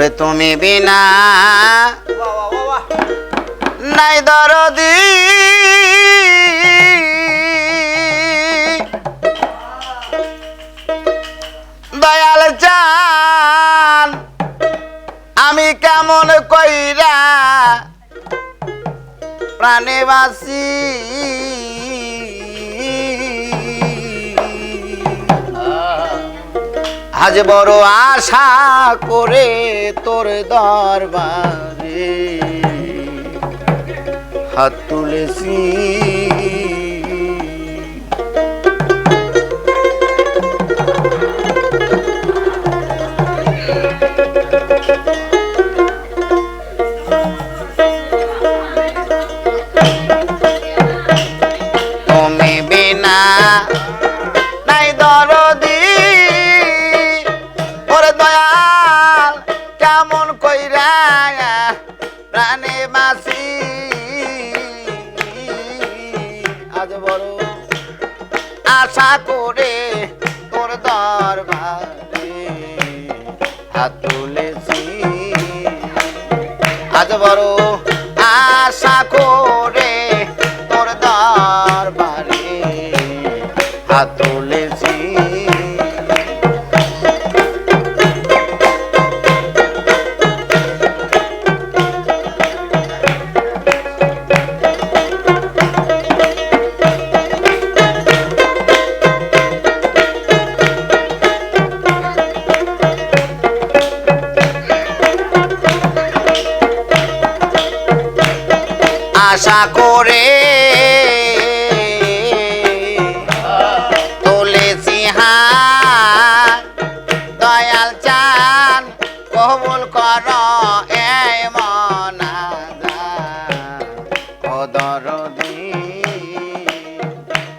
ওরে তুমি বিনা নাই দরদি। দয়াল চান আমি কেমন কইরা প্রাণে বাসি আজ বড় আশা করে তোর দরবারে হাত তুলেছি। তুমি বিনা নাই দরদি আজ বড় আশা করে তোর দরবারে হাত তুলেছি। আজ বড় আশা করে তোর দরবারে হাত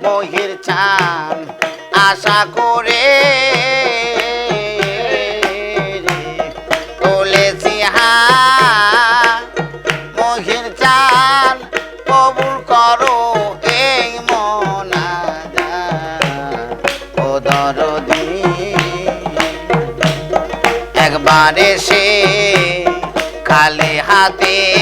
মহির চান আশা করে মহির চান কবুল করো এই একবার এসে খালি হাতে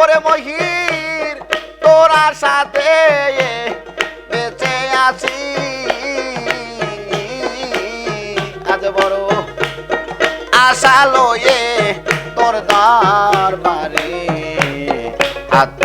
ওরে মহির তোরা সাথে বেঁচে আছি। আজ বড় আশা লয়ে তোর দরবারে হাত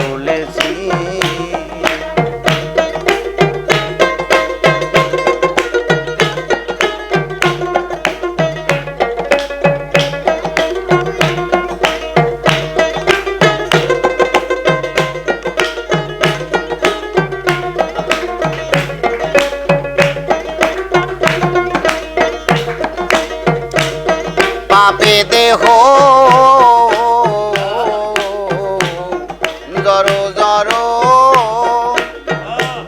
পাপে দেহ। জড়ো জড়ো।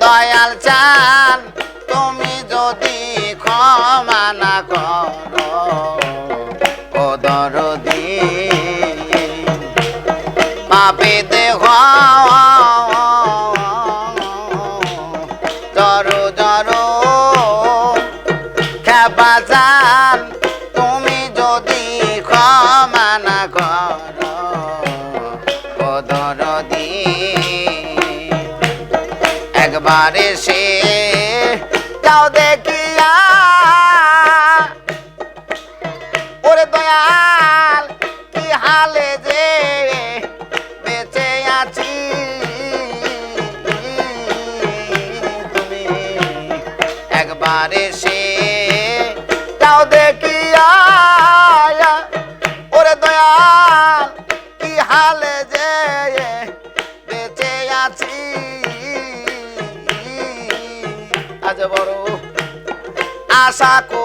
দয়াল চান, তুমি যদি ক্ষমা না করো, ও দরদি। পাপে দেহ যদি ক্ষমা না করো কদরদি একবার সে যাও দেখিয়া ওরে দয়াল কি হালে যে আশা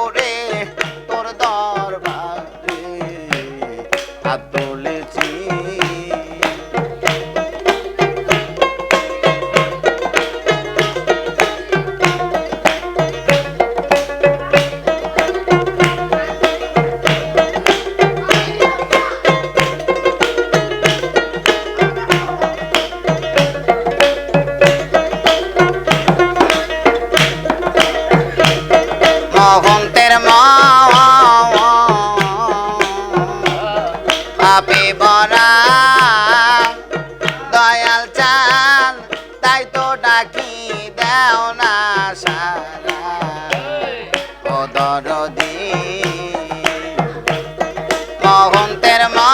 মহন্তের মা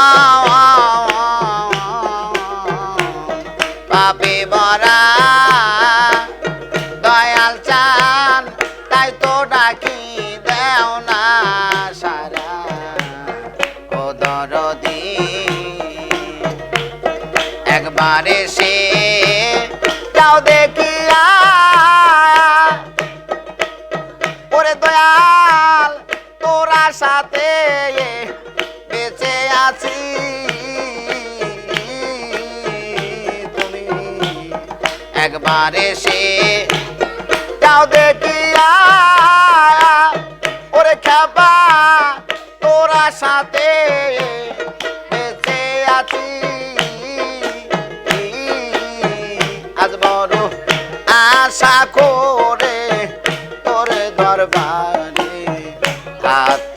পাপে বরা দয়াল তাই তো ডাকি দেও না। আমারে সে যাও দেখিয়া ওরে খাবা তোরা সাথে আজ বড় আশা করে তোর দরবারে হাত